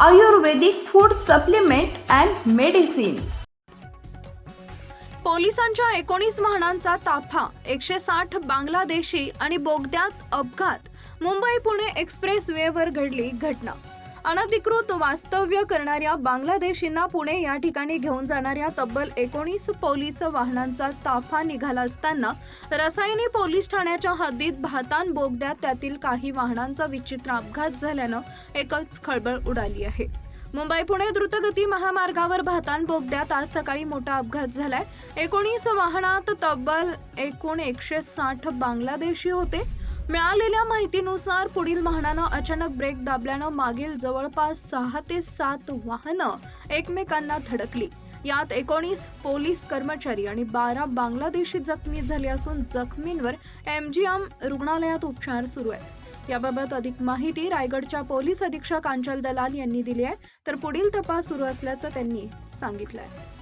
Ayurvedic food supplement and medicine. पोलिसांच्या एकोणीस वाहनांचा ताफा एकशे साठ बांगलादेशी आणि बोगद्यात अपघात मुंबई पुणे एक्सप्रेस वेवर घडली घटना. अनधिकृत वास्तव्य करणाऱ्या बांगलादेशींना पुणे या ठिकाणी घेऊन जाणाऱ्या तब्बल एकोणीस पोलीस वाहनांचा ताफा निघाला असताना रसायनी पोलीस ठाण्याच्या हद्दीत भातान बोगद्यात त्यातील काही वाहनांचा विचित्र अपघात झाल्यानं एकच खळबळ उडाली आहे. मुंबई पुणे द्रुतगती महामार्गावर भातान बोगद्यात आज सकाळी मोठा अपघात झालाय. एकोणीस वाहनात तब्बल एकूण एकशे साठ बांगलादेशी होते. मिळालेल्या माहितीनुसार पुढील वाहनानं अचानक ब्रेक दाबल्यानं मागील जवळपास सहा ते सात वाहनं एकमेकांना धडकली. यात एकोणीस पोलीस कर्मचारी आणि बारा बांगलादेशी जखमी झाले असून जखमींवर एम जी एम रुग्णालयात उपचार सुरू आहेत. याबाबत अधिक माहिती रायगडच्या पोलीस अधीक्षक अंचल दलाल यांनी दिली आहे. तर पुढील तपास सुरू असल्याचं त्यांनी सांगितलं आहे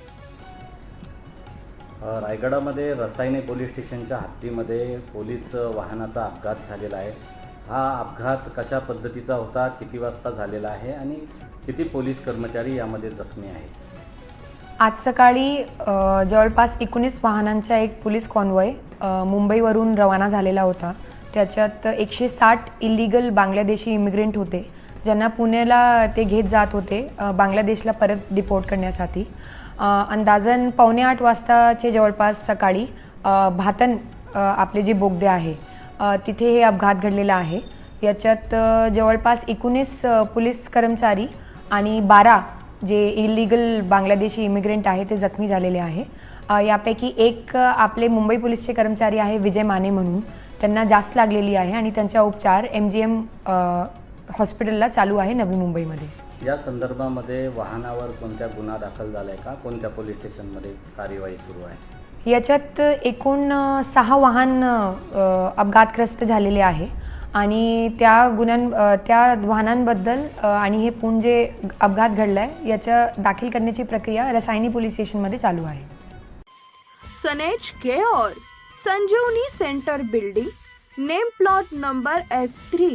रायगडामध्ये रसायने पोलीस स्टेशनच्या हद्दीमध्ये पोलीस वाहनाचा अपघात झालेला आहे. हा अपघात कशा पद्धतीचा होता किती वाजता झालेला आहे आणि किती पोलीस कर्मचारी यामध्ये जखमी आहेत? आज सकाळी जवळपास एकोणीस वाहनांचा एक पोलीस कॉन्वॉय मुंबईवरून रवाना झालेला होता. त्याच्यात एकशे साठ इलिगल बांगलादेशी इमिग्रेंट होते. ज्यांना पुण्याला ते घेत जात होते बांगलादेशला परत डिपोर्ट करण्यासाठी. अंदाजन पावणे आठ वाजताचे जवळपास सकाळी भातन आपले जे बोगदे आहे तिथे हे अपघात घडलेला आहे. याच्यात जवळपास एकोणीस पोलीस कर्मचारी आणि बारा जे इलिगल बांगलादेशी इमिग्रेंट आहे ते जखमी झालेले आहे. यापैकी एक आपले मुंबई पोलीसचे कर्मचारी आहे विजय माने म्हणून. त्यांना जास्त लागलेली आहे आणि त्यांचा उपचार एम जी एम हॉस्पिटलला चालू आहे नवी मुंबईमध्ये. या संदर्भामध्ये वाहनावर कोणत्या गुन्हा दाखल झाला आहे का? कोणत्या पोलीस स्टेशनमध्ये कार्यवाही सुरू आहे? याच्यात एकूण सहा वाहन अपघातग्रस्त झालेले आहे. आणि त्या गुन्ह्यां त्या वाहनांबद्दल आणि हे पूर्ण जे अपघात घडला आहे याच्या दाखल करण्याची प्रक्रिया रसायनी पोलीस स्टेशनमध्ये चालू आहे. सनेज care Sanjeevani centre building name plot number F three.